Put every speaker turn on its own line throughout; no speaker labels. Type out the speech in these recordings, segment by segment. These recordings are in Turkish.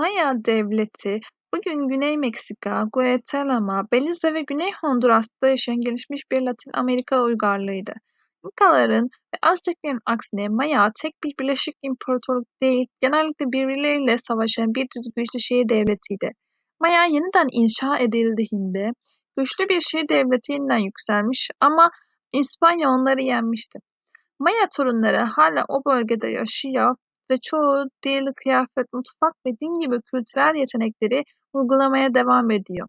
Maya Devleti bugün Güney Meksika, Guatemala, Belize ve Güney Honduras'ta yaşayan gelişmiş bir Latin Amerika uygarlığıydı. İnkaların ve Azteklerin aksine Maya tek bir birleşik imparatorluk değil, genellikle birbirleriyle savaşan bir dizi güçlü şehir devletiydi. Maya yeniden inşa edildiğinde güçlü bir şehir devleti yeniden yükselmiş ama İspanya onları yenmişti. Maya torunları hala o bölgede yaşıyor ve çoğu dil, kıyafet, mutfak ve din gibi kültürel yetenekleri uygulamaya devam ediyor.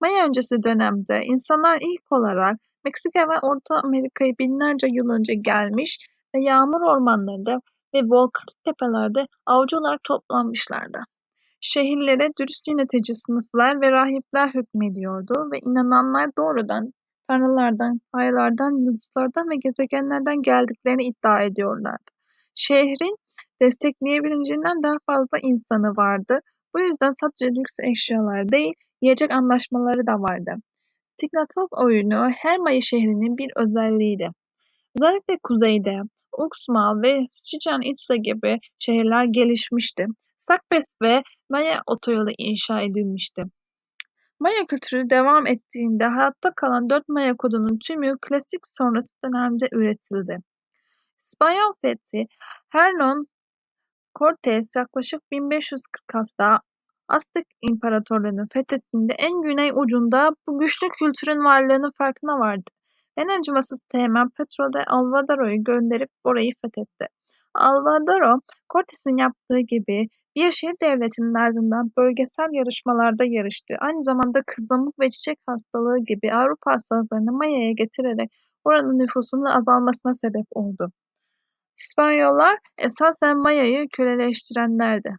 Maya öncesi dönemde insanlar ilk olarak Meksika ve Orta Amerika'yı binlerce yıl önce gelmiş ve yağmur ormanlarında ve volkanik tepelerde avcı olarak toplanmışlardı. Şehirlere dürüst yönetici sınıflar ve rahipler hükmediyordu ve inananlar doğrudan tanrılardan, aylardan, yıldızlardan ve gezegenlerden geldiklerini iddia ediyorlardı. Şehrin destekleyebileceğinden daha fazla insanı vardı. Bu yüzden sadece lüks eşyalar değil, yiyecek anlaşmaları da vardı. Tiglatov oyunu Hermay şehrinin bir özelliğiydi. Özellikle kuzeyde Uxmal ve Chichen Itza gibi şehirler gelişmişti. Sakpes ve Maya otoyolu inşa edilmişti. Maya kültürü devam ettiğinde hayatta kalan dört Maya kodunun tümü klasik sonrası dönemde üretildi. İspanyol fethi Hernan Cortes yaklaşık 1546'da Aztek İmparatorluğu'nu fethettiğinde en güney ucunda bu güçlü kültürün varlığının farkına vardı. En acımasız teğmen Pedro de Alvaro'yu gönderip orayı fethetti. Alvaro, Cortes'in yaptığı gibi bir şehir devletinin ardından bölgesel yarışmalarda yarıştı. Aynı zamanda kızamık ve çiçek hastalığı gibi Avrupa hastalıklarını Maya'ya getirerek oranın nüfusunun azalmasına sebep oldu. İspanyollar esasen Maya'yı köleleştirenlerdi.